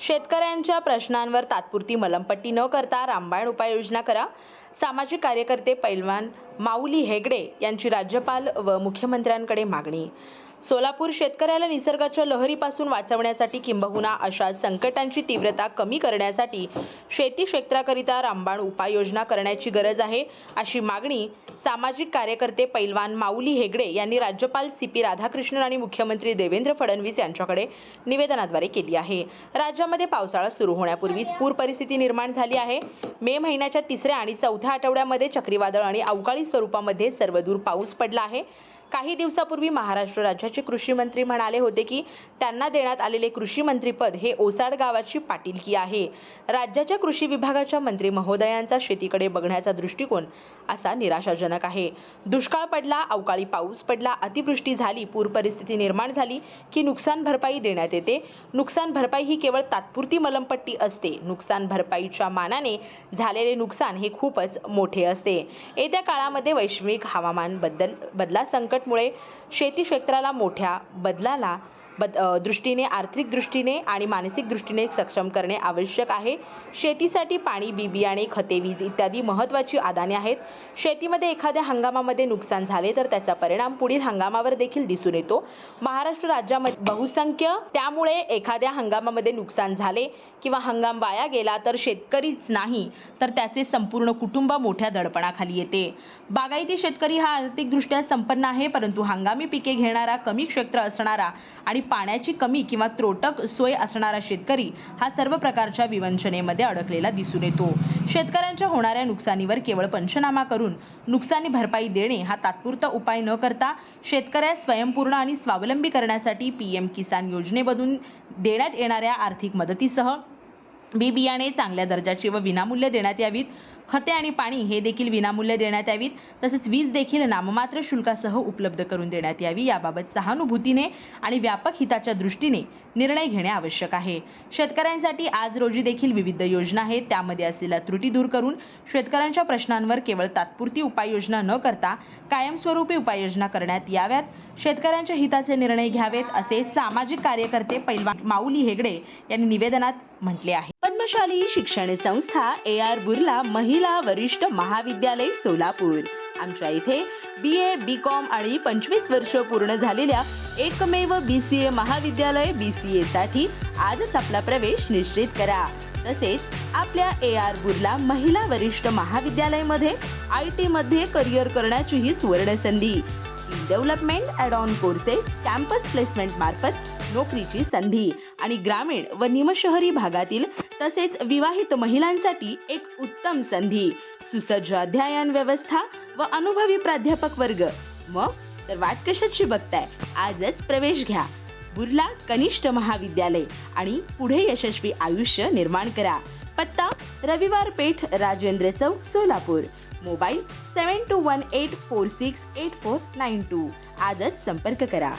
शेतकऱ्यांच्या प्रश्नांवर तात्पुरती मलमपट्टी न करता रामबाण उपाययोजना करा. सामाजिक कार्यकर्ते पैलवान माऊली हेगडे यांची राज्यपाल व मुख्यमंत्र्यांकडे मागणी. सोलापूर शेतकऱ्याला निसर्गाच्या लहरीपासून वाचवण्यासाठी किंबहुना अशा संकटांची तीव्रता कमी करण्यासाठी शेती क्षेत्राकरिता रामबाण उपाययोजना करण्याची गरज आहे अशी मागणी सामाजिक कार्यकर्ते पैलवान माऊली हेगडे यांनी राज्यपाल सी पी राधाकृष्णन आणि मुख्यमंत्री देवेंद्र फडणवीस यांच्याकडे निवेदनाद्वारे केली आहे. राज्यामध्ये पावसाळा सुरू होण्यापूर्वीच पूर परिस्थिती निर्माण झाली आहे. मे महिन्याच्या तिसऱ्या आणि चौथ्या आठवड्यामध्ये चक्रीवादळ आणि अवकाळी स्वरूपामध्ये सर्वदूर पाऊस पडला आहे. काही दिवसापूर्वी महाराष्ट्र राज्याचे कृषी मंत्री म्हणाले होते की त्यांना देण्यात आलेले कृषी मंत्रीपद हे ओसाड गावाची पाटीलकी आहे. राज्याच्या कृषी विभागाच्या मंत्री महोदयांचा शेतीकडे बघण्याचा दृष्टिकोन असा निराशाजनक आहे. दुष्काळ पडला अवकाळी पाऊस पडला अतिवृष्टी झाली पूर परिस्थिती निर्माण झाली की नुकसान भरपाई देण्यात येते. नुकसान भरपाई ही केवळ तात्पुरती मलमपट्टी असते. नुकसान भरपाईच्या मानाने झालेले नुकसान हे खूपच मोठे असते. येत्या काळामध्ये वैश्विक हवामान बदल बदला संकटमुळे शेती क्षेत्राला मोठ्या बदलाला बद दृष्टीने आर्थिक दृष्टीने आणि मानसिक दृष्टीने सक्षम करणे आवश्यक आहे. शेतीसाठी पाणी बी बियाणे खते वीज इत्यादी महत्त्वाची आदाने आहेत. शेतीमध्ये एखाद्या हंगामामध्ये नुकसान झाले तर त्याचा परिणाम पुढील हंगामावर देखील दिसून येतो. महाराष्ट्र राज्यामध्ये बहुसंख्य त्यामुळे एखाद्या हंगामामध्ये नुकसान झाले किंवा हंगाम वाया गेला तर शेतकरीच नाही तर त्याचे संपूर्ण कुटुंब मोठ्या दडपणाखाली येते. बागायती शेतकरी हा आर्थिकदृष्ट्या संपन्न आहे परंतु हंगामी पिके घेणारा कमी क्षेत्र असणारा आणि पाण्याची कमी किंवा त्रोटक सोय असणारा शेतकरी हा सर्व प्रकारच्या विवंचनेमध्ये अडकलेला दिसून येतो. शेतकऱ्यांच्या होणाऱ्या नुकसानीवर केवळ पंचनामा करून नुकसानी भरपाई देणे हा तात्पुरता उपाय न करता शेतकऱ्यास स्वयंपूर्ण आणि स्वावलंबी करण्यासाठी पी एम किसान योजनेमधून देण्यात येणाऱ्या आर्थिक मदतीसह बी बियाणे चांगल्या दर्जाची व विनामूल्य देण्यात यावीत. खते आणि पाणी हे देखील विनामूल्य देण्यात यावीत. तसेच वीज देखील नाममात्र शुल्कासह उपलब्ध करून देण्यात यावी. याबाबत सहानुभूतीने आणि व्यापक हिताच्या दृष्टीने निर्णय घेणे आवश्यक आहे. शेतकऱ्यांसाठी आज रोजी देखील विविध योजना आहेत. त्यामध्ये असलेल्या त्रुटी दूर करून शेतकऱ्यांच्या प्रश्नांवर केवळ तात्पुरती उपाययोजना न करता कायमस्वरूपी उपाययोजना करण्यात याव्यात. शेतकऱ्यांच्या हिताचे निर्णय घ्यावेत असे सामाजिक कार्यकर्ते पैलवान माऊली हेगडे यांनी निवेदनात म्हटले आहे. प्रभावशाली शिक्षण संस्था ए आर बुर्ला महिला वरिष्ठ महाविद्यालय सोलापूर. आमच्या इथे बी ए बी कॉम आणि पंचवीस वर्ष पूर्ण झालेल्या एकमेव बी सी ए महाविद्यालय बी सी एसाठी आजच आपला प्रवेश निश्चित करा. तसेच आपल्या ए आर बुर्ला महिला वरिष्ठ महाविद्यालयमध्ये आय टीमध्ये करिअर करण्याची ही सुवर्ण संधी development add on courses campus placement मार्फत नोकरीची संधी आणि ग्रामीण व निमशहरी भागातील तसेच विवाहित महिलांसाठी एक उत्तम संधी. सुसज्ज अध्ययन व्यवस्था व अनुभवी प्राध्यापक वर्ग. मग तर वाट कशाची बघताय? आजच प्रवेश घ्या. बुर्ला कनिष्ठ महाविद्यालय आणि पुढे यशस्वी आयुष्य निर्माण करा. पत्ता Raviwar Peth Rajendra Chowk Solapur. Mobile seven two one eight four six eight four nine two. आजच संपर्क करा.